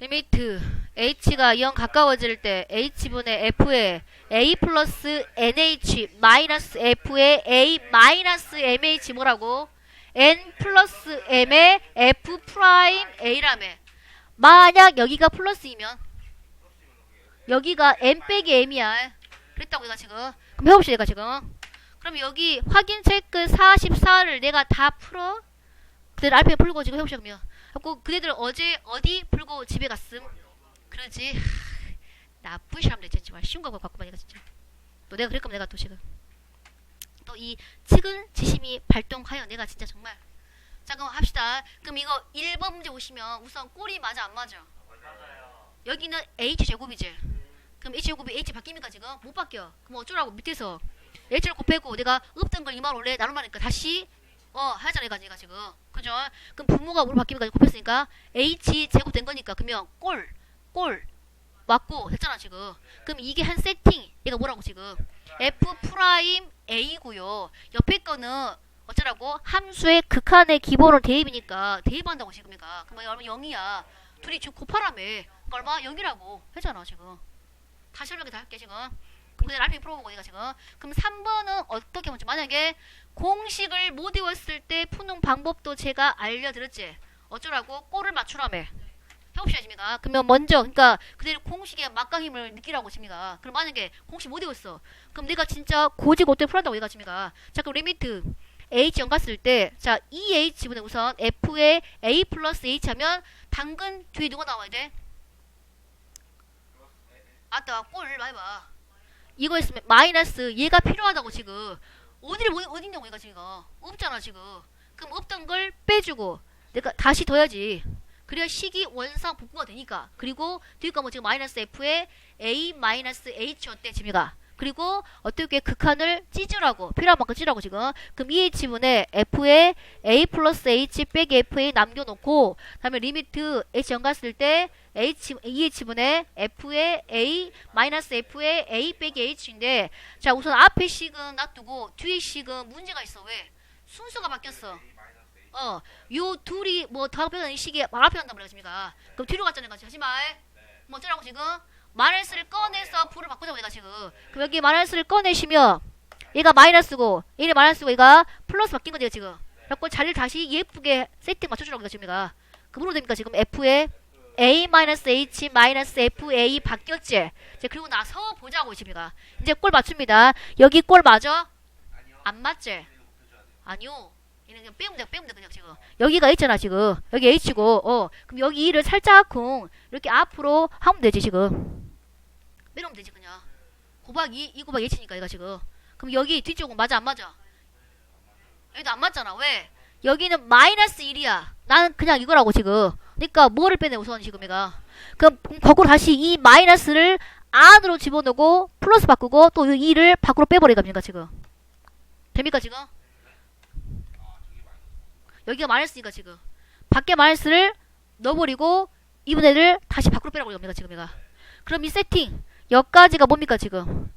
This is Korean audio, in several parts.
리미트. H가 0 가까워질 때 h분의 f의 a 플러스 nh 마이너스 f의 a 마이너스 mh 뭐라고? n 플러스 m의 f 프라임 a라며. 만약 여기가 플러스이면 여기가 n 빼기 m이야. 그랬다고 내가 지금. 그럼 해봅시다 내가 지금. 그럼 여기 확인 체크 44를 내가 다 풀어? 그대로 알펜 풀고 지금 해봅시다 그러면 하고 그대들 어제 어디 풀고 집에 갔음? 그러지. 하, 나쁜 사람들 진짜 정말 쉬운 거 갖고만 내가 진짜. 또 내가 그럴 거면 내가 또 지금. 또 이 측은 지심이 발동하여 내가 진짜 정말. 자 그럼 합시다. 그럼 이거 1번 문제 보시면 우선 꼴이 맞아 안 맞아? 여기는 h 제곱이지? 그럼 h 제곱이 h 바뀝니까 지금? 못 바뀌어. 그럼 어쩌라고 밑에서. H를 곱하고 내가 없던 걸 2만 원래 나눠마니까 다시 어 하잖아 내가 내가 지금. 그죠? 그럼 분모가 뭐로 바뀌니까 곱했으니까 h 제곱 된 거니까 그러면 꼴 꼴 맞고 됐잖아 지금. 그럼 이게 한 세팅 얘가 뭐라고 지금? F 프라임 a고요. 옆에 거는 어쩌라고? 함수의 극한의 기본으로 대입이니까 대입한다고 지금이가. 그럼 얼마? 0이야. 둘이 지금 곱하라며. 그러니까 얼마? 0이라고 했잖아 지금. 다시 설명해 다 할게 지금 그냥 알펜 풀어보고 내가 지금. 그럼 3번은 어떻게 보지 만약에 공식을 못 외웠을 때 푸는 방법도 제가 알려드렸지? 어쩌라고? 꼴을 맞추라며. 해봅시다 지미가 그러면 먼저 그러니까 그대로 공식의 막강힘을 느끼라고 지미가 그럼 만약에 공식 못 외웠어. 그럼 내가 진짜 고지 못해 풀한다고 얘가 지미가 자 그럼 리미트 h 연 갔을 때자 2h분의 우선 f의 a 플러스 h 하면 당근 뒤에 누가 나와야 돼? 아따 꼴 해봐 이거 있으면 마이너스 얘가 필요하다고 지금. 어디를 뭐- 어딨냐고 얘가 지금 없잖아 지금. 그럼 없던 걸 빼주고 내가 다시 더야지. 그래야 식이 원상 복구가 되니까. 그리고 뒤에 거뭐 지금 마이너스 f에 a 마이너스 h 어때 지미가 그리고 어떻게 극한을 찢으라고 필요한 만큼 찢으라고 지금. 그럼 이 h분의 f에 a 플러스 h 빼기 fa 남겨놓고 다음에 리미트 h 연갔을 때 h 2h분의 f의 a 마이너스 f의 a 빼기 h인데 자 우선 앞에 식은 놔두고 뒤에 식은 문제가 있어. 왜? 순서가 바뀌었어. 어, 요 둘이 뭐 표현 이 시기에 말 앞에 한다고 그랬습니까? 그럼 뒤로 갔잖아요, 같이. 하지 마. 뭐 어쩌라고 지금? 마이너스 를 꺼내서 불을 바꾸자고 얘가 지금. 그럼 여기 마이너스를 꺼내시면 얘가 마이너스고 얘는 마이너스고 얘가 플러스 바뀐 거죠 지금. 그래갖고 자리를 다시 예쁘게 세팅 맞춰주라고 얘가 지금 얘가. 그므로 됩니까 지금 F에 A 마이너스 H 마이너스 FA 바뀌었지. 이제 그리고 나서 보자고 지금 얘가. 이제 꼴 맞춥니다. 여기 꼴 맞아? 안 맞지? 아니요. 얘는 그냥 빼면 돼, 빼면 돼, 그냥 지금. 여기가 있잖아, 지금. 여기 H고, 어. 그럼 여기 를 살짝쿵, 이렇게 앞으로 하면 되지, 지금. 빼놓으면 되지, 그냥. 곱하기, 이 곱하기 H니까, 얘가 지금. 그럼 여기 뒤쪽은 맞아, 안 맞아? 여기도 안 맞잖아, 왜? 여기는 마이너스 1이야. 나는 그냥 이거라고, 지금. 그러니까 뭐를 빼내, 우선 지금 얘가. 그럼 거꾸로 다시 이 마이너스를 안으로 집어넣고, 플러스 바꾸고, 또 이 2를 밖으로 빼버리가, 니까 지금. 됩니까, 지금? 여기가 마이너스니까 지금 밖에 마이너스를 넣어버리고 이분의 를 다시 밖으로 빼라고 합니다 지금 얘가 그럼 이 세팅 여기까지가 뭡니까 지금?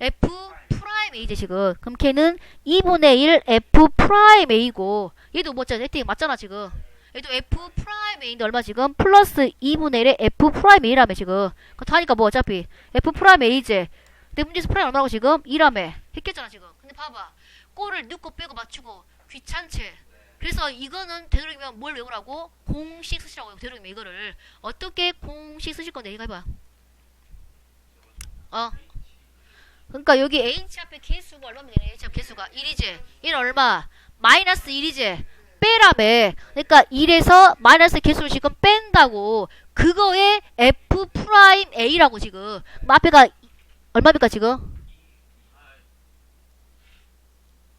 F 프라임 a지 지금. 그럼 걔는 2분의 1 f 프라임 a고. 얘도 뭐잖아 세팅 맞잖아 지금. 얘도 f 프라임 a인데 얼마 지금? 플러스 2분의 1의 f 프라임 a라며 지금. 그거 다 하니까 뭐 어차피? F 프라임 a지. 내 문제에서 프라임 얼마라고 지금? 2라며. 했겠잖아 지금. 근데 봐봐. 꼴을 넣고 빼고 맞추고 귀찮지. 그래서 이거는 되도록이면 뭘 외우라고? 공식 쓰시라고 해요. 되도록이면 이거를. 어떻게 공식 쓰실 건데, 이거 해봐. 어. 그러니까 여기 H 앞에 개수가 얼마면 되냐? H 앞 개수가 1이지. 1 얼마? 마이너스 1이지. 빼라며. 그러니까 1에서 마이너스 개수를 지금 뺀다고. 그거에 F 프라임 A라고 지금. 앞에가 얼마입니까 지금?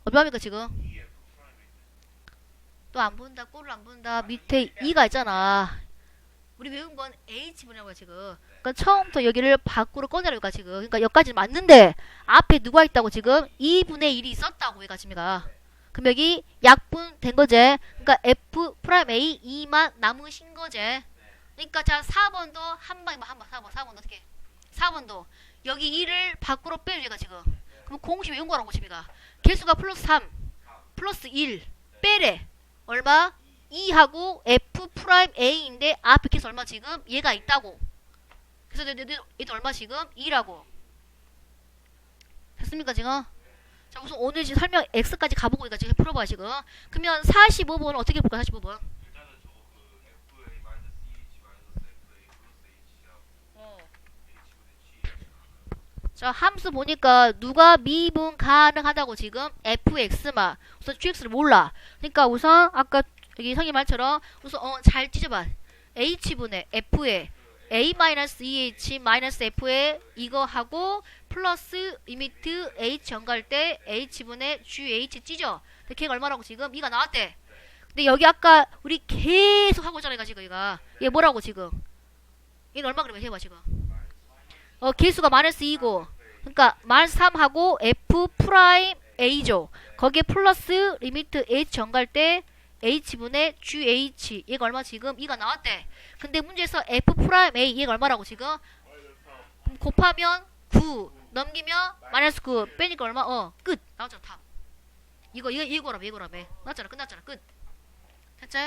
얼마입니까 지금? 또 안 본다, 꼴을 안 본다. 밑에 2가 있잖아. 우리 배운 건 H분이라고 지금. 그러니까 처음부터 여기를 밖으로 꺼내라니까 지금. 그러니까 여기까지 맞는데 앞에 누가 있다고 지금 2분의 1이 있었다고 얘가 지금가. 그럼 여기 약분 된 거지. 그러니까 F 프라임 A 2만 남으신 거지. 그러니까 자 4번도 한 방이면 한 방. 4번 4번 어떻게? 4번도 여기 2를 밖으로 빼요 얘가 지금. 그럼 공식 외운 거라고 지금가. 개수가 플러스 3 플러스 1 빼래. 얼마? E하고 F 프라임 A인데 앞에 계속 얼마 지금 얘가 있다고. 그래서 얘도, 얼마 지금 2라고. 됐습니까 지금? 자 우선 오늘 지금 설명 X까지 가보고 이거 지금 풀어봐 지금. 그러면 45번은 어떻게 볼까 45번? 일단은 저거 그 H분의 G 자 함수 보니까 누가 미분 가능하다고 지금 fx만 우선 gx를 몰라 그러니까 우선 아까 여기 성님 말처럼 우선 어, 잘 찢어봐. H분의 f에 a 마이너스 2h 마이너스 f에 이거 하고 플러스 리미트 h 연갈 때 h분의 gh 찢어. 걔가 얼마라고 지금? 이가 나왔대. 근데 여기 아까 우리 계속 하고 있잖아 지금 얘가. 얘 뭐라고 지금? 얘는 얼마 그러면 해봐 지금. 어 개수가 마이너스 2고. 그러니까 마이너스 3하고 f 프라임 a죠. 거기에 플러스 리미트 h 정갈 때 h분의 gh 얘가 얼마 지금? 2가 나왔대. 근데 문제에서 f 프라임 a 얘가 얼마라고 지금? 곱하면 9 넘기면 마이너스 9 빼니까 얼마? 어 끝. 나왔잖아 답. 이거 이거 이거라며 이거라며 나왔잖아 끝났잖아 끝. 됐지?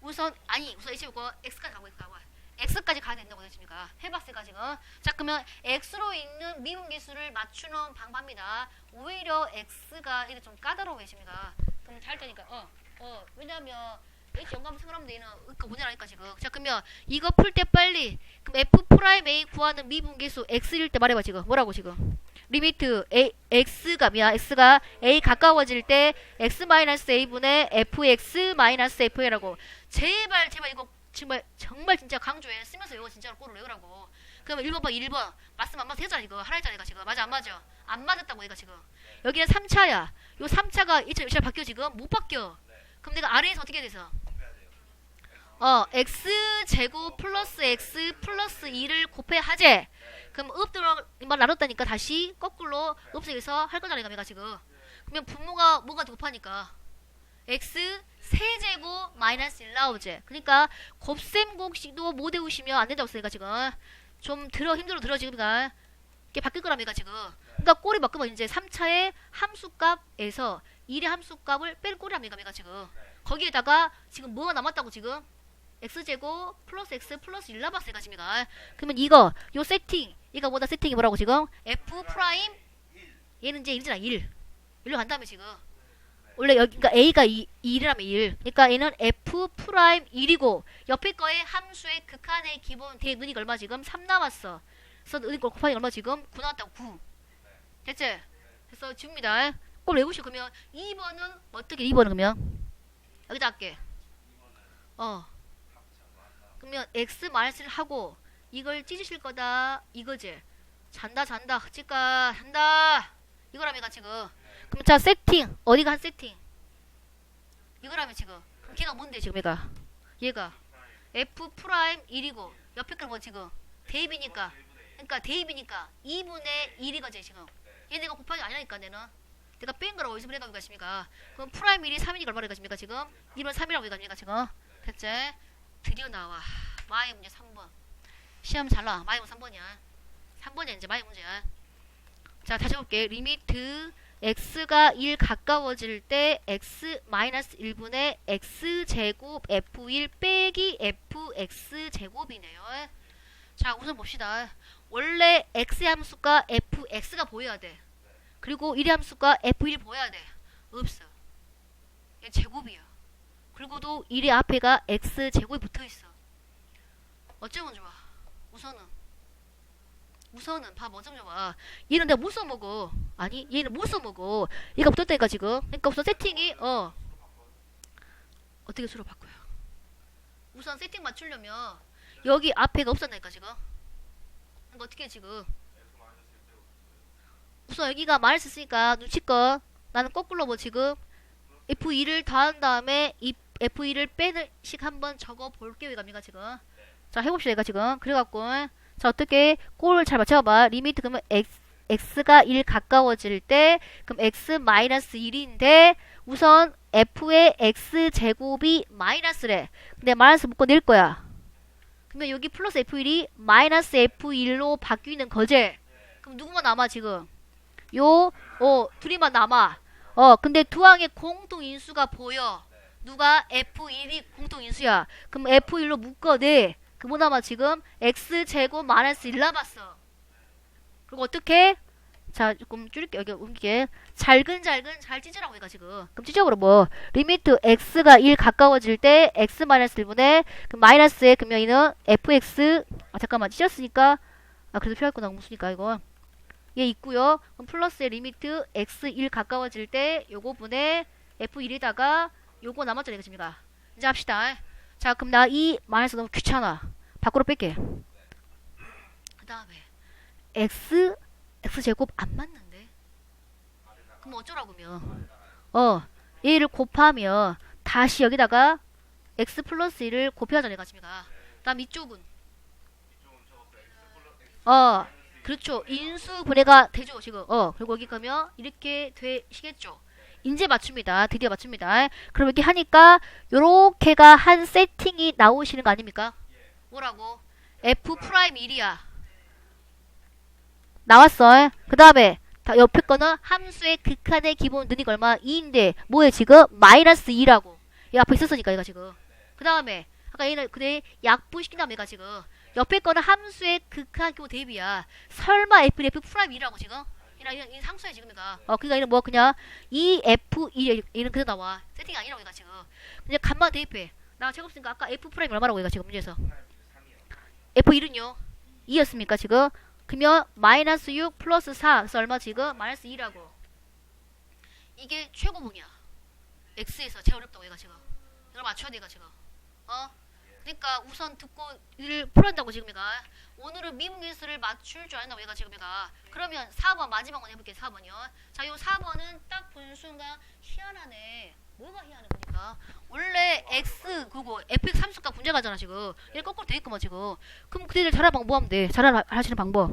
우선 아니 우선 이제 이거 x까지 가고 있다. x까지 가야 된다고 했습니까? 해봤으니까 지금. 자 그러면 x로 있는 미분 계수를 맞추는 방법입니다. 오히려 x가 이게 좀 까다로워 계십니까? 그럼 잘 되니까 어 어, 왜냐면 h 영감 생각하면 되는 그니까 문제라니까 지금. 자 그러면 이거 풀 때 빨리 그럼 f 프라임 a 구하는 미분 계수 x일 때 말해봐 지금. 뭐라고 지금? 리미트 a x가 뭐야 x가 a 가까워질 때 x 마이너스 a분의 fx 마이너스 fa라고. 제발 제발 이거 정말 정말 진짜 강조해. 쓰면서 이거 진짜로 꼴을 외우라고. 그러면 1번 봐 1번. 말씀 안 맞아 했잖아 이거. 하나 했잖아 이거 지금. 맞아 안 맞아? 안 맞았다고 얘가 지금. 여기는 3차야. 요 3차가 1차 1차 바뀌어 지금? 못 바뀌어 그럼 내가 아래에서 어떻게 돼서? 어 x 제곱 플러스 x 플러스 2를 곱해 하재 그럼 읍 들어만 나눴다니까 다시 거꾸로 읍석에서 할 거잖아 내가 지금. 그러면 분모가 뭐가 곱하니까? X 세제곱 마이너스 1 나오지. 그러니까 곱셈 공식도 못 외우시면 안 된다고 써니까 지금. 좀 들어 힘들어 들어 지금 가 이게 바뀔 거랍니다 지금. 그러니까 꼴이 바꾸면 이제 3차의 함수값에서 1의 함수값을 뺄 꼴이랍니다 내가 지금. 거기에다가 지금 뭐가 남았다고 지금? x제곱 플러스 x 플러스 1 남았어요 지금가 그러면 이거 요 세팅 이거 뭐다 세팅이 뭐라고 지금? f 프라임 얘는 이제 1이잖아 1 1로 간 다음에 지금. 원래 여기 그러니까 a가 2, 1이라면 1 그러니까 얘는 f 프라임 1이고 옆에 거에 함수의 극한의 기본 대문이 얼마 지금? 3 나왔어. 그래서 은이 곱하기 얼마 지금? 9 나왔다고 9 됐지? 그래서 지웁니다 꼭 외우시고 그러면 2번은 어떻게 2번은 그러면? 여기다 할게. 어. 그러면 x 마이너스를 하고 이걸 찢으실 거다. 이거지? 잔다 잔다. 찌까? 잔다. 이거라면 지금. 그럼 자 세팅. 어디가 한 세팅? 이거라면 지금. 그럼 걔가 뭔데 지금 얘가? 얘가 f 프라임 1이고 옆에 거뭐 지금? 대입이니까. 그러니까 대입이니까 2분의 1이거지 지금. 얘 내가 곱하기 아니라니까 내는 뺀 거라고 어디서 빼가고 가십니까? 그럼 프라임 1이 3이니까 얼마나 가십니까 지금? 1은 3이라고 얘기합니까 지금? 됐지 드디어 나와. 마의 문제 3번. 시험 잘 나와. 마의 문제 3번이야. 3번이야 이제 마의 문제야. 자 다시 해볼게. 리미트 x가 1 가까워질 때 x 마이너스 1분의 x 제곱 f1 빼기 fx 제곱이네요. 자 우선 봅시다. 원래 x 함수가 fx가 보여야 돼. 그리고 1의 함수가 f1 보여야 돼. 없어. 얘 제곱이야. 그리고도 1의 앞에가 x 제곱이 붙어 있어. 어쩌면 좋아. 우선은 우선은 밥 먼저 줘봐. 얘는 내가 못 써먹어. 아니 얘는 못 써먹어. 얘가 붙었다니까 지금. 그러니까 우선 세팅이 어 어떻게 수로 바꿔요? 우선 세팅 맞추려면 여기 앞에가 없었다니까 지금. 그러니까 어떻게 해, 지금? 우선 여기가 마이너스 쓰니까 눈치껏. 나는 거꾸로 뭐 지금. F2를 더한 다음에 이 F2를 빼는 식 한번 적어 볼게요 이겁니까 지금. 자 해봅시다 이거 지금. 그래갖고 자 어떻게 꼴을 잘 맞춰봐 리미트 그러면 x, x가 1 가까워질 때 그럼 x 마이너스 1인데 우선 f의 x 제곱이 마이너스래. 근데 마이너스 묶어 낼 거야. 그러면 여기 플러스 f1이 마이너스 f1로 바뀌는 거지? 그럼 누구만 남아 지금 요 어 둘이만 남아 어 근데 두 항의 공통 인수가 보여 누가 F1이 공통 인수야. 그럼 F1로 묶어 내. 그뭐 남아 지금 X제곱 마이너스 1 남았어. 그리고 어떻게? 자, 조금 줄일게. 여기 옮기게. 잘근잘근 잘 찢으라고 얘가 지금. 그럼 찢어버려 뭐. 리미트 x가 1 가까워질 때 x 마이너스 1분의 그 마이너스의 그러면 이는 fx 아 잠깐만 찢었으니까 아 그래도 필요할 거나 무수니까 이거 얘 있고요. 그럼 플러스의 리미트 x 1 가까워질 때 요거 분의 f1에다가 요거 남았잖아요. 지금가 이제 합시다. 자 그럼 나 이 마이너스 너무 귀찮아. 밖으로 뺄게. 그 다음에 x x 제곱 안 맞는데? 그럼 어쩌라고면? 어, 얘를 곱하면 다시 여기다가 x 플러스 1을 곱해야잖아, 얘가 지금가. 그다음 이쪽은 어, 그렇죠. 인수 분해가 되죠, 지금. 어, 그리고 여기 가면 이렇게 되시겠죠. 인제 맞춥니다. 드디어 맞춥니다. 그럼 이렇게 하니까 요렇게가 한 세팅이 나오시는 거 아닙니까? 뭐라고? f 프라임 1이야. 나왔어. 그 다음에 다 옆에 거는 함수의 극한의 기본 능이 얼마? 2인데 뭐에 지금? 마이너스 2라고. 얘 앞에 있었으니까 얘가 지금. 그 다음에 아까 얘는 그래 약분시킨다면 얘가 지금. 옆에 거는 함수의 극한 기본 대비야. 설마 f f 프라임 2라고 지금? 얘랑 얘는 상수야 지금 얘가. 어 그러니까 얘는 뭐 그냥 2f 2 얘는 그대로 나와. 세팅이 아니라고 얘가 지금. 그냥 간만 대입해. 나 제곱 쓰니까 아까 f 프라임 얼마라고 얘가 지금 문제에서. f1은요? 2였습니까 지금? 그러면 마이너스 6 플러스 4 그래서 얼마 지금? 마이너스 2라고 이게 최고봉이야 x에서 제일 어렵다고 얘가 지금 이걸 맞춰야 돼 얘가 지금 어? 그러니까 우선 듣고 를 풀어낸다고 지금 얘가. 오늘은 미분계수를 맞출 줄 안다고 얘가 지금 얘가. 그러면 4번 마지막 원 해볼게 4번이요. 자요 4번은 딱 본 순간 희한하네. 뭐가 희한해 보니까? 원래 x 그거 fx 함수값 분자 가잖아 지금. 얘 거꾸로 돼 있구만 지금. 그럼 그대들 잘하는 방법 뭐 하면 돼? 잘하 하시는 방법.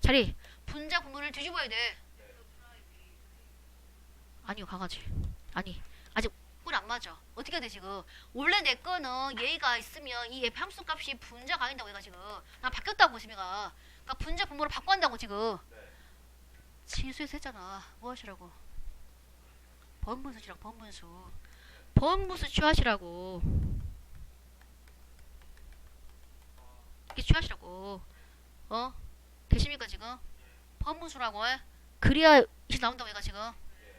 자리. 분자 구문을 뒤집어야 돼. 아니요 강아지. 아니 아직 맞아 어떻게 돼 지금? 원래 내 거는 얘가 있으면 이 f 함수 값이 분자 가인다고 얘가 지금. 나 바뀌었다고 보시면가. 그러니까 분자 분모를 바꿔 한다고 지금. 치수에서 했잖아. 뭐 하시라고? 번분수 치라고 번분수. 번분수 취하시라고. 이렇게 취하시라고. 어? 되십니까 지금? 번분수라고 해? 그래야 나온다고 얘가 지금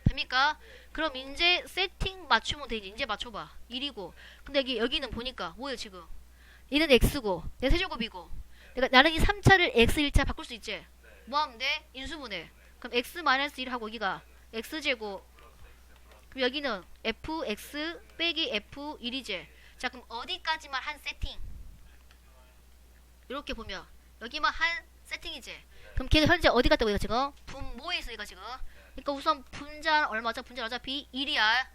됩니까 그럼 이제 세팅 맞추면 되지 이제 맞춰봐 1이고 근데 여기, 여기는 보니까 뭐예요 지금 얘는 x고 내 세제곱이고 내가 나는 이 3차를 x 1차 바꿀 수 있지 뭐 하면 돼 인수분해 그럼 x 마이너스 1 하고 여기가 x제곱 그럼 여기는 fx 빼기 f1이지. 자 그럼 어디까지만 한 세팅? 이렇게 보면 여기만 한 세팅이지. 그럼 걔가 현재 어디 갔다고 얘가 지금? 분모에 있어 얘가 지금. 그러니까 우선 분자 얼마죠? 분자 어차피 1이야.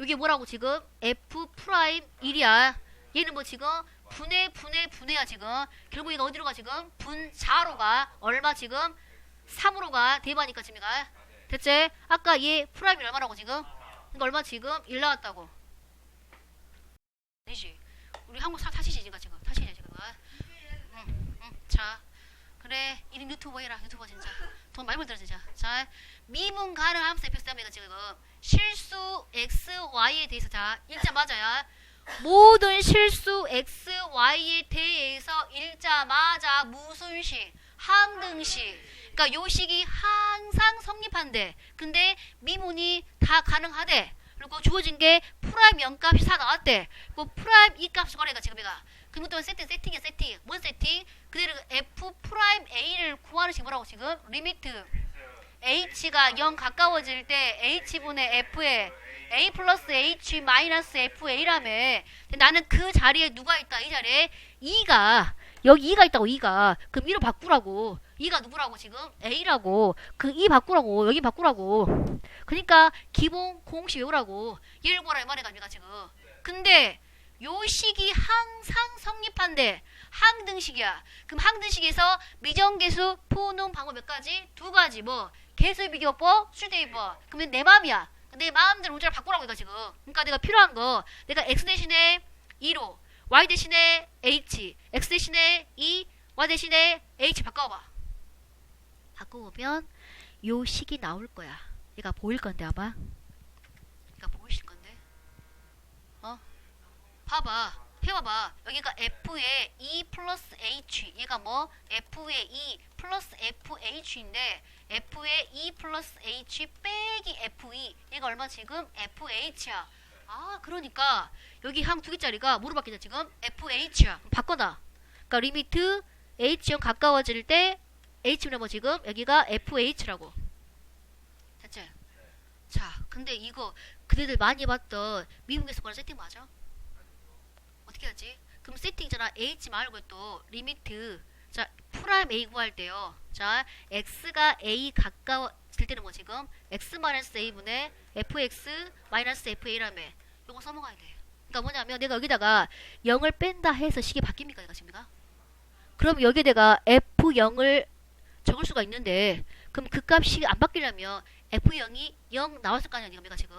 이게 뭐라고 지금? f 프라임 1이야. 얘는 뭐 지금 분해 분해 분해야 지금. 결국 얘가 어디로 가 지금? 분자로 가. 얼마 지금? 3으로 가. 대바니까 지금 얘가. 됐지? 아까 얘 프라임이 얼마라고 지금? 그러니까 얼마 지금? 1 나왔다고. 되지? 우리 한국 사, 사시지 지금 지금 사시지 지금. 응, 응. 자, 그래. 이름 유튜버 해라 유튜버 진짜. 돈 많이 벌더라 진짜. 자, 미분 가능 함수 fx 다음에 지금 실수 x y에 대해서 자 일자 맞아야. 모든 실수 x y에 대해서 일자마자 무슨 식 항등식 그러니까 요 식이 항상 성립한대 근데 미분이 다 가능하대 그리고 주어진 게 프라임 0값이 4 나왔대 그 프라임 2값 거래가 지금 얘가 또 세팅 세팅이야 세팅. 뭔 세팅? 그대로 f 프라임 a를 구하는 식 뭐라고 지금? 리미트. H가 0 가까워질 때 h분의 f에 a 플러스 h 마이너스 fa라며. 나는 그 자리에 누가 있다 이 자리에? 2가. 여기 2가 있다고 2가. 그럼 2로 바꾸라고. 2가 누구라고 지금? A라고. 그 2 바꾸라고 여기 바꾸라고. 그러니까 기본 공식 외우라고. 얘를 구하라 이 말이야 내가 지금. 근데 요 식이 항상 성립한대. 항등식이야. 그럼 항등식에서 미정계수 푸는 방법 몇 가지? 두 가지. 뭐 개수 비교법 수대입법. 그러면 내 마음이야. 내 마음대로 우자를 바꾸라고 이거 지금. 그러니까 내가 필요한 거. 내가 x 대신에 2로 y 대신에 h x 대신에 2 y 대신에 h 바꿔봐. 바꿔보면 요 식이 나올 거야. 얘가 보일 건데 아마 얘가 보이실 건데 봐봐. 해봐봐. 여기가 F의 E 플러스 H. 얘가 뭐? F의 E 플러스 FH인데 F의 E 플러스 H 빼기 FE. 얘가 얼마 지금? FH야. 아, 그러니까 여기 항 두 개짜리가 뭐로 바뀌냐 지금? FH야. 바꿔놔. 그러니까 리미트 H형 가까워질 때 H는 뭐 지금? 여기가 FH라고. 됐지? 자, 근데 이거 그대들 많이 봤던 미국에서 보는 세팅 맞아? 어떻게 하지? 그럼 세팅이잖아. H 말고 또 리미트. 자, 프라임 A 구할 때요. 자, x가 a 가까워질 때는 뭐 지금 x 마이너스 a분의 fx 마이너스 fa라며. 요거 써먹어야 돼. 그러니까 뭐냐면 내가 여기다가 0을 뺀다 해서 식이 바뀝니까? 내가 지금가? 그럼 여기에 내가 f0을 적을 수가 있는데 그럼 그 값이 안 바뀌려면 f0이 0 나왔을 거 아니야, 내가 지금.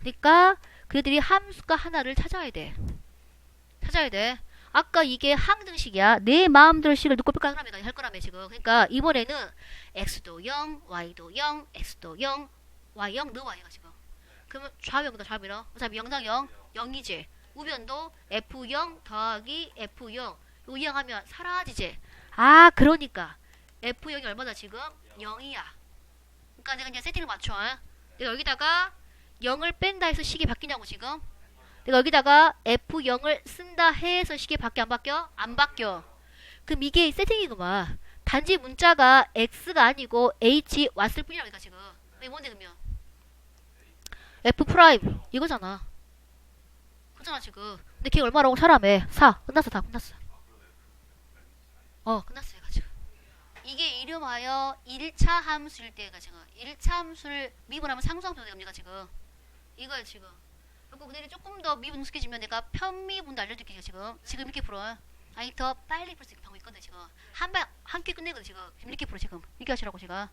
그러니까 그들이 함수가 하나를 찾아야 돼. 찾아야 돼. 아까 이게 항등식이야. 내 마음대로 식을 넣고 뺄까 하라며 할 거라며 지금. 그러니까 이번에는 x도 0, y도 0, x도 0, y 0 넣어와 얘가 지금. 그러면 좌변보다 좌변이요. 어차피 0당 0, 0이지. 우변도 f0 더하기 f0. 요 이항하면 사라지지. 아 그러니까 f0이 얼마나 지금? 0이야. 그러니까 내가 이제 세팅을 맞춰. 내가 여기다가 0을 뺀다 해서 식이 바뀌냐고 지금. 내가 여기다가 F0을 쓴다 해서 식이 바뀌어 안 바뀌어? 안 바뀌어. 그럼 이게 세팅이구만. 단지 문자가 X가 아니고 H 왔을 뿐이라고 니까 지금. 이게 뭔데 그러면? F 프라임 이거잖아. 그잖아 지금. 근데 걔 얼마라고 사람에 4 끝났어 다 끝났어. 어 끝났어 얘가 지금. 이게 이름하여 1차 함수일 때가 지금 1차 함수를 미분하면 상수함수 됩니다 지금. 이거야 지금. 그리고 그들이 조금 더 미분 익숙해지면 내가 편미분도 알려줄게 지금. 지금 이렇게 풀어. 아니 더 빨리 풀 수 있는 방법 있거든 지금. 한방한끼 끝내거든 지금. 지금 이렇게 풀어 지금. 이렇게 하시라고 제가.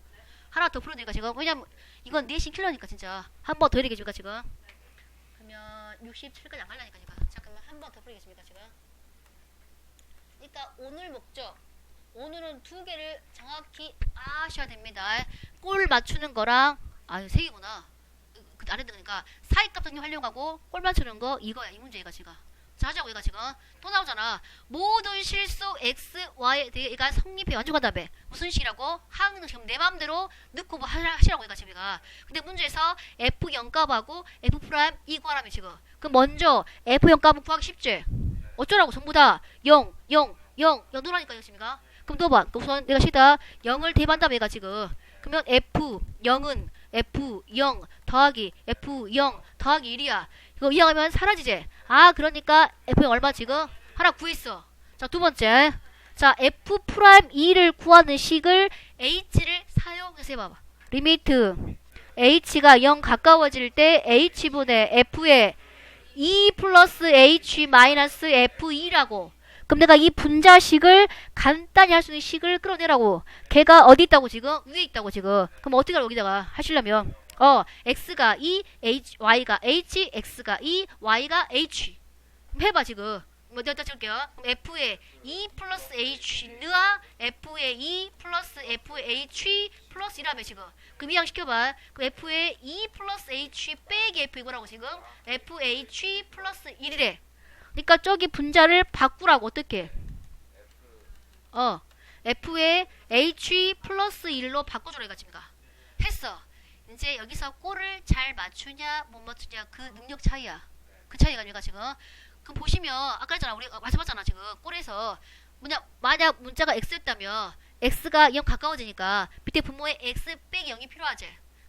하나 더 풀어드릴까 지금. 왜냐면 이건 내신 킬러니까 진짜. 한 번더 해드리겠습니까 지금? 그러면 67까지 안 갈라니까 제가. 잠깐만 한 번 더 풀리겠습니까 지금 그러니까 오늘 목적. 오늘은 두 개를 정확히 아셔야 됩니다. 골 맞추는 거랑 아유 세 개구나 그 아래 들으니까 사이값 정리 활용하고 골 맞추는 거 이거야 이 문제 얘가 지금. 자 하자고 얘가 지금. 또 나오잖아. 모든 실수 x y에 대해 얘가 성립해 완전한 다음에 무슨 식이라고? 항은 지금 내 맘대로 넣고 뭐 하시라고 얘가 지금 얘가. 근데 문제에서 f 0 값하고 f 프라임 이 구하라며 지금. 그럼 먼저 f 0 값은 구하기 쉽지? 어쩌라고 전부 다? 0, 0, 0, 0 넣으라니까요 지금 얘가. 그럼 넣어봐 우선 내가 시다. 0을 대입한다며 얘가 지금. 그러면 f 0은 f0 더하기 f0 더하기 1이야. 이거 이해하면 사라지지. 아 그러니까 f0 얼마 지금 하나 구했어. 자 두 번째. 자 f 프라임 2를 구하는 식을 h를 사용해서 해봐봐. 리미트 h가 0 가까워질 때 h분의 f의 2 플러스 h 마이너스 f2라고. 그럼 내가 이 분자식을 간단히 할 수 있는 식을 끌어내라고. 걔가 어디 있다고 지금? 위에 있다고 지금. 그럼 어떻게 하라고 여기다가 하시려면 어 x가 2, h, y가 h, x가 2, y가 h. 그럼 해봐 지금. 뭐 내가 쓸게요. 그럼 f의 2 플러스 h가 f의 2 플러스 f의 h 플러스 1하면 지금. 그럼 이항 시켜봐. 그럼 f의 2 플러스 h 빼기 f 이거라고 지금. fh 플러스 1이래. 그러니까 저기 분자를 바꾸라고 어떻게? 어 f의 h 플러스 1로 바꿔주라 이거지가 했어. 이제 여기서 꼴을 잘 맞추냐 못 맞추냐 그 능력 차이야. 그 차이가 아니가 지금. 그럼 보시면 아까 했잖아 우리 맞춰봤잖아 지금 꼴에서 뭐냐 만약 문자가 x였다면 x가 0 가까워지니까 밑에 분모에 x 빼기 0이 필요하지.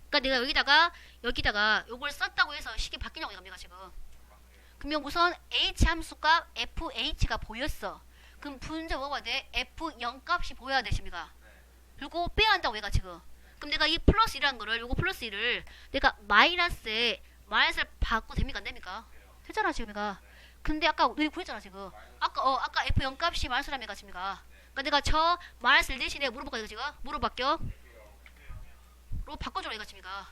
그러니까 내가 여기다가 여기다가 요걸 썼다고 해서 식이 바뀌냐고 이겁니다 지금. 그러면 우선 h 함수가 fh가 보였어. 그럼 분자 뭐가 돼? f0 값이 보여야 되십니까? 그리고 빼야 한다고 얘가 지금. 그럼 내가 이 플러스 1이라는 거를 요거 플러스 1을 내가 마이너스에 마이너스를 바꿔 됩니까 안 됩니까? 했잖아 지금 얘가. 근데 아까 여기 구했잖아 지금. 아까 어 아까 f0 값이 마이너스라며 가십니까? 그러니까 내가 저 마이너스 1 대신에 물어볼까 이거 지금? 뭐로 바뀌어? 로 바꿔줘라 이거집니까?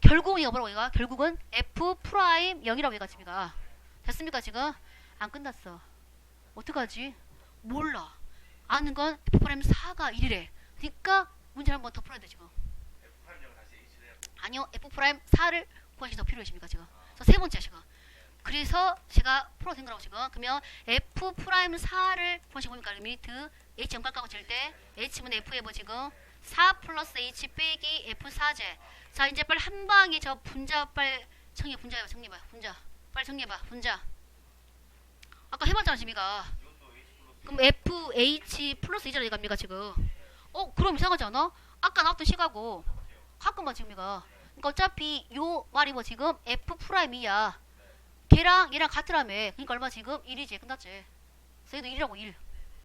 결국은 이거 뭐라고 얘가? 결국은 f 프라임 0이라고 얘가집니까? 됐습니까 지금? 안 끝났어. 어떡하지? 몰라. 아는 건 f 프라임 4가 1이래. 그러니까 문제를 한번 더 풀어야 돼 지금. 아니요, f 프라임 4를 구하시 더 필요하십니까 지금? 그래서 세 번째 지금. 그래서 제가 풀어낸 거라고 지금. 그러면 f 프라임 4를 보시고 보니까 리미트 h 0 가까워 질때 h분의 f의 뭐 지금 4 플러스 h 빼기 f4제. 자 이제 빨리 한 방에 저 분자 빨리 정리 분자해봐 정리해봐 분자 빨리 정리해봐 분자. 아까 해봤잖아 지미가. 그럼 f h 플러스 2잖아 이겁니까 지금. 어 그럼 이상하지 않아? 아까 나왔던 식하고 가끔만 지금이가. 그러니까 어차피 요 말이 뭐 지금 f 프라임이야. 걔랑 얘랑 같으라며. 그러니까 얼마 지금 1이지 끝났지. 그래서 얘도 1이라고 1.